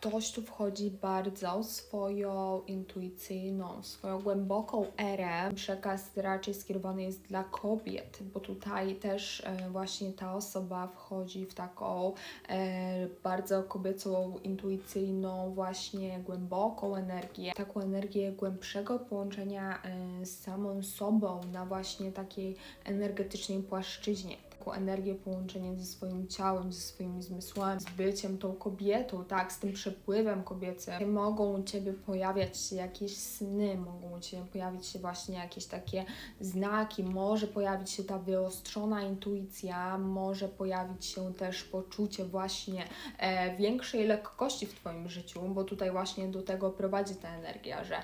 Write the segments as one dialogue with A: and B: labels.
A: Ktoś tu wchodzi bardzo swoją intuicyjną, swoją głęboką erę. Przekaz raczej skierowany jest dla kobiet, bo tutaj też e, właśnie ta osoba wchodzi w taką e, bardzo kobiecą, intuicyjną, właśnie głęboką energię. Taką energię głębszego połączenia e, z samą sobą na właśnie takiej energetycznej płaszczyźnie taką energię, połączenie ze swoim ciałem, ze swoimi zmysłami, z byciem tą kobietą, tak, z tym przepływem kobiecym. Mogą u Ciebie pojawiać się jakieś sny, mogą u Ciebie pojawić się właśnie jakieś takie znaki, może pojawić się ta wyostrzona intuicja, może pojawić się też poczucie właśnie e, większej lekkości w Twoim życiu, bo tutaj właśnie do tego prowadzi ta energia, że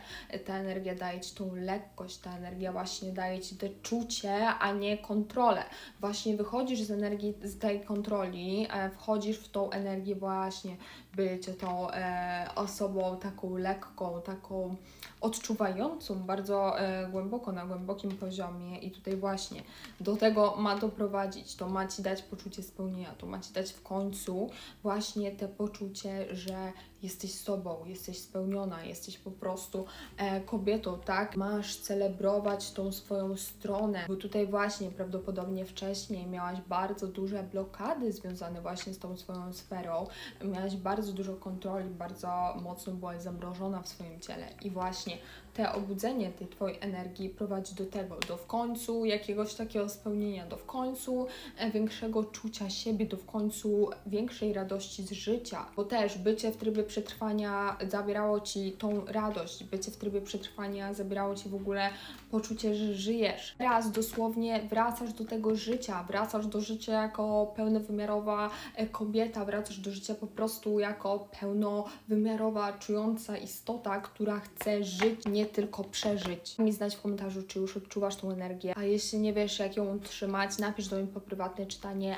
A: ta energia daje Ci tą lekkość, ta energia właśnie daje Ci te czucie, a nie kontrolę. Właśnie wychodzisz z energii, z tej kontroli, e, wchodzisz w tą energię właśnie bycie tą e, osobą taką lekką, taką odczuwającą bardzo e, głęboko, na głębokim poziomie. I tutaj właśnie do tego ma doprowadzić, to ma Ci dać poczucie spełnienia, to ma Ci dać w końcu właśnie te poczucie, że jesteś sobą, jesteś spełniona, jesteś po prostu e, kobietą, tak? Masz celebrować tą swoją stronę, bo tutaj właśnie prawdopodobnie wcześniej miałaś bardzo duże blokady związane właśnie z tą swoją sferą, miałaś bardzo dużo kontroli, bardzo mocno byłaś zamrożona w swoim ciele i właśnie te obudzenie tej Twojej energii prowadzi do tego, do w końcu jakiegoś takiego spełnienia, do w końcu e, większego czucia siebie, do w końcu większej radości z życia, bo też bycie w trybie przetrwania zabierało Ci tą radość, bycie w trybie przetrwania zabierało Ci w ogóle poczucie, że żyjesz. Teraz dosłownie wracasz do tego życia, wracasz do życia jako pełnowymiarowa e, kobieta, wracasz do życia po prostu jako pełnowymiarowa, czująca istota, która chce żyć, nie tylko przeżyć. Mi znać w komentarzu, czy już odczuwasz tą energię, a jeśli nie wiesz, jak ją utrzymać, napisz do mnie po prywatne czytanie,